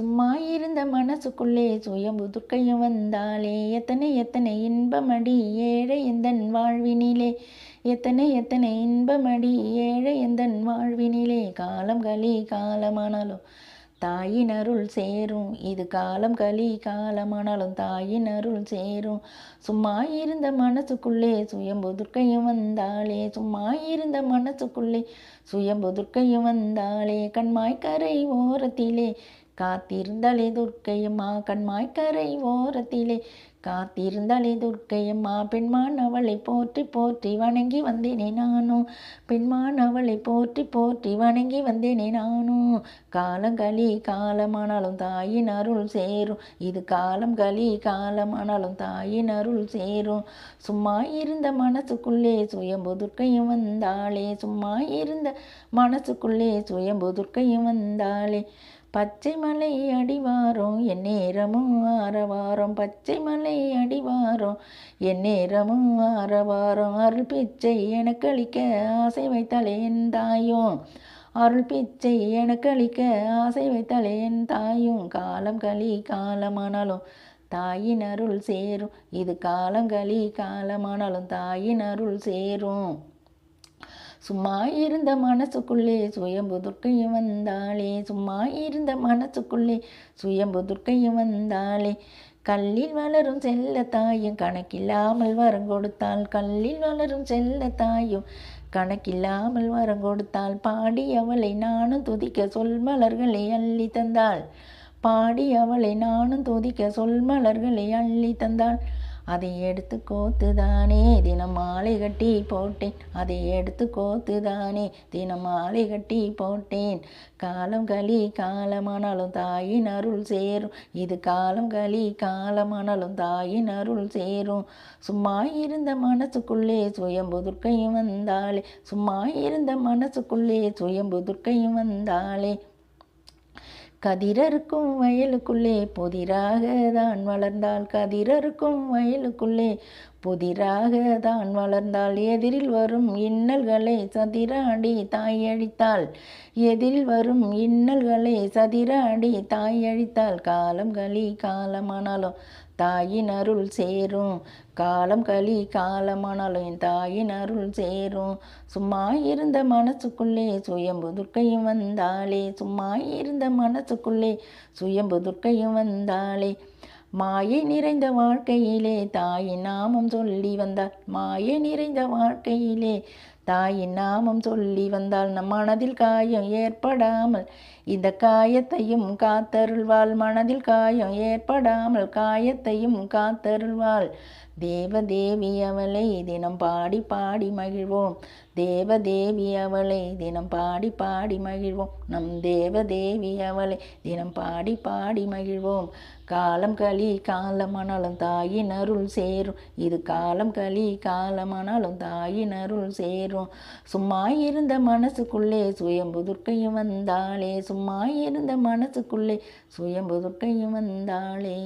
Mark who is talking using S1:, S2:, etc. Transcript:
S1: சும்மா இருந்த மனசுக்குள்ளே சுயம்பு துர்க்கையும் வந்தாலே எத்தனை எத்தனை இன்பமடி ஏழை எந்தன் வாழ்வினிலே? எத்தனை எத்தனை இன்பமடி ஏழை எந்தன் வாழ்வினிலே? காலம் களி காலமானாலும் தாயின் அருள் சேரும். இது காலம் களி காலமானாலும் தாயின் அருள் சேரும். சும்மா இருந்த மனசுக்குள்ளே சுயம்பு துர்க்கையும் வந்தாளே. சும்மா இருந்த மனசுக்குள்ளே சுயம்பு துர்க்கையும் வந்தாளே. கண்மாய்க்கரை ஓரத்திலே காத்திருந்தாளே துர்க்கையம்மா கண்மாய்க்கரை ஓரத்திலே. காத்திருந்தாளே துர்க்கையம்மா பெண்மான் அவளை போற்றி போற்றி வணங்கி வந்தேனே நானும் பெண்மான் அவளை போற்றி போற்றி வணங்கி வந்தேனே நானும் காலங்களி காலமானாலும் தாயின் அருள் சேரும். இது காலம் களி காலமானாலும் தாயின் அருள் சேரும். சும்மா இருந்த மனசுக்குள்ளே சுயம்பு துர்க்கையும் வந்தாளே. சும்மா இருந்த மனசுக்குள்ளே சுயம்பு துர்க்கையும் வந்தாளே. பச்சை மலை அடிவாரம் என் நேரமும் ஆரவாரம். பச்சை மலை அடிவாரம் என் நேரமும் ஆரவாரம். அருள் பிச்சை எனக்கு அளிக்க ஆசை வைத்தாலே என் தாயும். அருள் பிச்சை எனக்கு அளிக்க ஆசை வைத்தாலே என் தாயும். காலம் களி காலமானாலும் தாயின் அருள் சேரும். இது காலங்களி காலமானாலும் தாயின் அருள் சேரும். சும்மா இருந்த மனசுக்குள்ளே சுயம்பு துர்க்கையும் வந்தாளே. சும்மா இருந்த மனசுக்குள்ளே சுயம்பு துர்க்கையும் வந்தாளே. கல்லில் வளரும் செல்ல தாயும் கணக்கில்லாமல் வரம் கொடுத்தாள். கல்லில் வளரும் செல்ல தாயும் கணக்கில்லாமல் வரம் கொடுத்தாள். பாடி அவளை நானும் துதிக்க சொல் மலர்களை அள்ளி தந்தாள். பாடி அவளை நானும் துதிக்க சொல் மலர்களை அள்ளி தந்தாள். அதை எடுத்து கோத்துதானே தினம் மாலை கட்டி போட்டேன். அதை எடுத்து கோத்துதானே தினம் மாலை கட்டி போட்டேன். காலம் களி காலமானாலும் தாயின் அருள் சேரும். இது காலம் களி காலமானாலும் தாயின் அருள் சேரும். சும்மா இருந்த மனசுக்குள்ளே சுயம்பு துர்க்கையும் வந்தாளே. சும்மா இருந்த மனசுக்குள்ளே சுயம்பு துர்க்கையும் வந்தாளே. கதிரருக்கும் வயலுக்குள்ளே புதிராக தான் வளர்ந்தாள். கதிரருக்கும் வயலுக்குள்ளே புதிராக தான் வளர்ந்தாள். எதிரில் வரும் இன்னல்களை சதிராடி தாயழித்தாள். எதிரில் வரும் இன்னல்களை சதிராடி தாய் அழித்தாள் காலம் களி காலமானாலும் தாயின் அருள் சேரும். காலம் களி காலமானாலும் என் தாயின் அருள் சேரும். சும்மா இருந்த மனசுக்குள்ளே சுயம்பு துர்க்கையும் வந்தாளே. சும்மா இருந்த மனசுக்குள்ளே சுயம்பு துர்க்கையும் வந்தாளே. மாயை நிறைந்த வாழ்க்கையிலே தாயின் நாமம் சொல்லி வந்தாள். மாயை நிறைந்த வாழ்க்கையிலே தாயின் நாமம் சொல்லி வந்தால் நம் மனதில் காயம் ஏற்படாமல் இந்த காயத்தையும் காத்தருள்வாள். மனதில் காயம் ஏற்படாமல் காயத்தையும் காத்தருள்வாள். தேவதேவி அவளை தினம் பாடி பாடி மகிழ்வோம். தேவதேவி அவளை தினம் பாடி பாடி மகிழ்வோம். நம் தேவதேவி அவளை தினம் பாடி பாடி மகிழ்வோம். காலம் களி காலமானாலும் தாயின் அருள் சேரும். இது காலம் களி காலமானாலும் தாயின் அருள் சேரும். சும்மா இருந்த மனசுக்குள்ளே சுயம்பு துர்க்கையும் சும்மா இருந்த மனசுக்குள்ளே சுயம்பு துர்க்கையும் வந்தாளே.